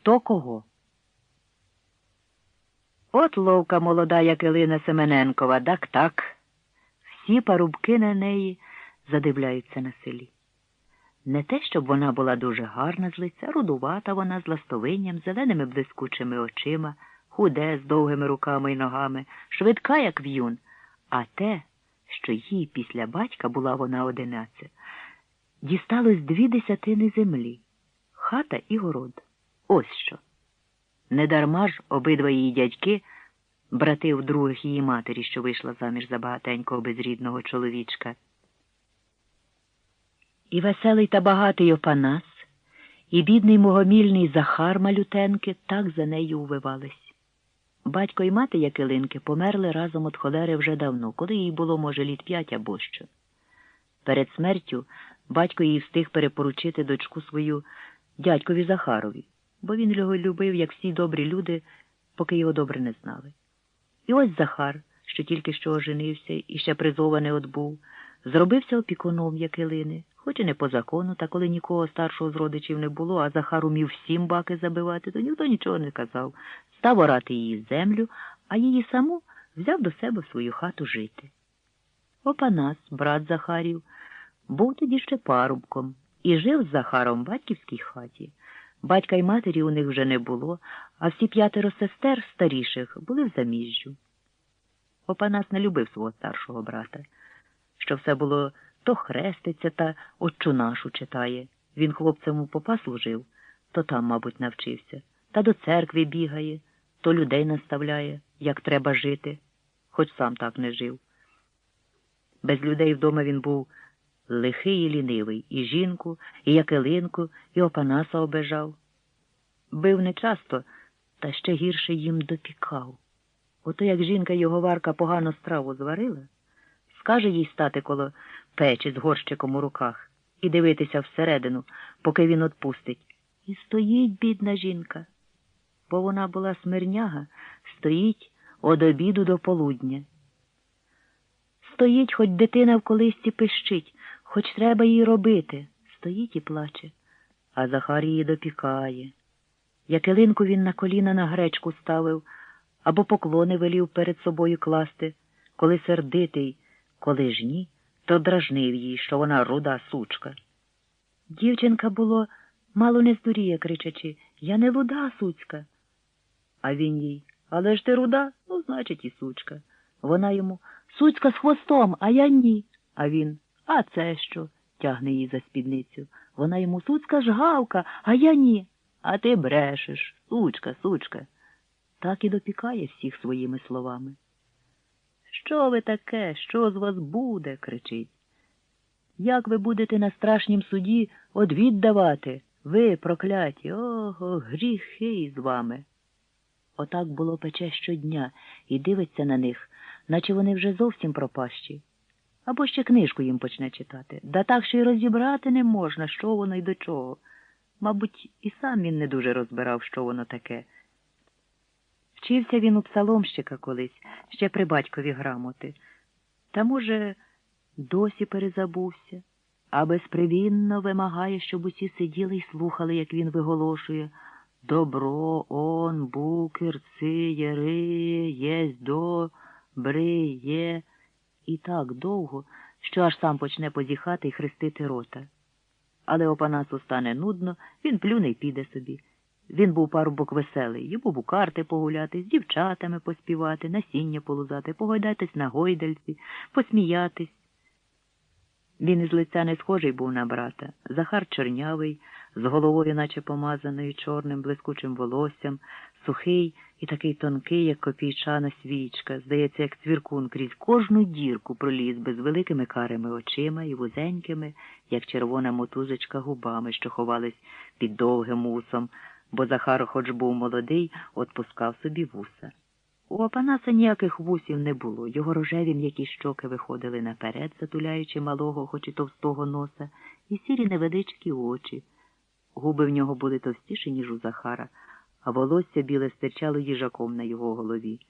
хто кого. От ловка молода Якилина Семененкова, так так. Всі парубки на неї задивляються на селі. Не те, щоб вона була дуже гарна з лиця, рудувата вона з ластовинням, зеленими блискучими очима, худе, з довгими руками й ногами, швидка, як в'юн, а те, що їй після батька була вона одиниця, дісталось дві десятини землі, хата і город. Ось що. Недарма ж обидва її дядьки, брати других її матері, що вийшла заміж за багатенького безрідного чоловічка. І веселий та багатий Опанас, і бідний мугомільний Захар Малютенки так за нею увивались. Батько і мати Якилинки померли разом від холери вже давно, коли їй було, може, літ п'ять або що. Перед смертю батько їй встиг перепоручити дочку свою дядькові Захарові, бо він його любив, як всі добрі люди, поки його добре не знали. І ось Захар, що тільки що оженився і ще призований отбув, зробився опікуном Якилини, хоч і не по закону, та коли нікого старшого з родичів не було, а Захар умів всім баки забивати, то ніхто нічого не казав. Став орати її землю, а її саму взяв до себе в свою хату жити. Опанас, брат Захарів, був тоді ще парубком і жив з Захаром в батьківській хаті. Батька й матері у них вже не було, а всі п'ятеро сестер старіших були в заміжжю. Опанас не любив свого старшого брата, що все було то хреститься та отчу нашу читає. Він хлопцем у попа служив, то там, мабуть, навчився, та до церкви бігає, то людей наставляє, як треба жити, хоч сам так не жив. Без людей вдома він був лихий і лінивий, і жінку, і Якелинку, і Опанаса обежав. Бив нечасто, та ще гірше їм допікав. Ото як жінка його варка погано страву зварила, скаже їй стати коло печі з горщиком у руках і дивитися всередину, поки він отпустить. І стоїть бідна жінка, бо вона була смирняга, стоїть од обіду до полудня. Стоїть, хоч дитина в колисці пищить, хоч треба їй робити, стоїть і плаче, а Захар її допікає. Якелинку він на коліна на гречку ставив або поклони велів перед собою класти, коли сердитий, коли ж ні, то дражнив їй, що вона руда сучка. Дівчинка було мало не здуріє, кричачи Я не луда, суцька. А він їй Але ж ти руда? Ну, значить, і сучка. Вона йому Суцька з хвостом, а я ні. А він А це що? тягне її за спідницю. Вона йому Суцька ж гавка, а я ні. А ти брешеш, сучка, сучка. Так і допікає всіх своїми словами. Що ви таке? Що з вас буде? кричить. Як ви будете на страшнім суді одвід давати? Ви, прокляті, ого, гріхи з вами. Отак було пече щодня і дивиться на них, наче вони вже зовсім пропащі. Або ще книжку їм почне читати. Да так що й розібрати не можна, що воно й до чого. Мабуть, і сам він не дуже розбирав, що воно таке. Вчився він у псаломщика колись, ще при батькові грамоти. Та, може, досі перезабувся, а безпривінно вимагає, щоб усі сиділи й слухали, як він виголошує Добро, он, букер, ци, єри, єсть до, бри, є, і так довго, що аж сам почне позіхати і хрестити рота. Але Опанасу стане нудно, він плюне й піде собі. Він був парубок веселий, йому у карти погуляти, з дівчатами поспівати, насіння полузати, погойдатись на гойдальці, посміятись. Він із лиця не схожий був на брата. Захар чорнявий, з головою, наче помазаною чорним, блискучим волоссям, сухий і такий тонкий, як копійчана свічка, здається, як цвіркун крізь кожну дірку проліз без великими карими очима і вузенькими, як червона мотузочка губами, що ховались під довгим усом, бо Захар, хоч був молодий, отпускав собі вуса. У Апанаса ніяких вусів не було, його рожеві м'які щоки виходили наперед, затуляючи малого, хоч і товстого носа, і сірі невеличкі очі. Губи в нього були товстіші, ніж у Захара, а волосся біле стирчало їжаком на його голові.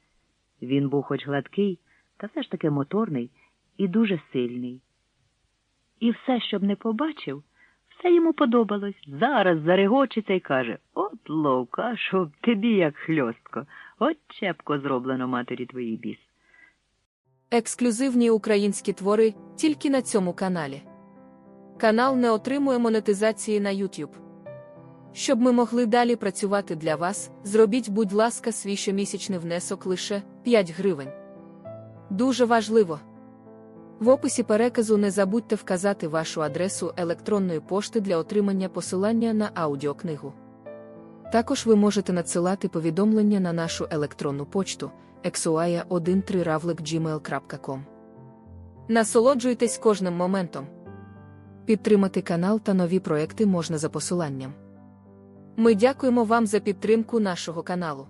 Він був хоч гладкий, та все ж таки моторний і дуже сильний. І все, щоб не побачив, Це йому подобалось. Зараз зарегочеться і каже От ловка, щоб тобі як хльостко. От чепко зроблено матері твоїй біс. Ексклюзивні українські твори тільки на цьому каналі. Канал не отримує монетизації на YouTube. Щоб ми могли далі працювати для вас, зробіть, будь ласка, свій щомісячний внесок лише 5 гривень. Дуже важливо. В описі переказу не забудьте вказати вашу адресу електронної пошти для отримання посилання на аудіокнигу. Також ви можете надсилати повідомлення на нашу електронну почту exuaya13ravlik.gmail.com. Насолоджуйтесь кожним моментом. Підтримати канал та нові проекти можна за посиланням. Ми дякуємо вам за підтримку нашого каналу.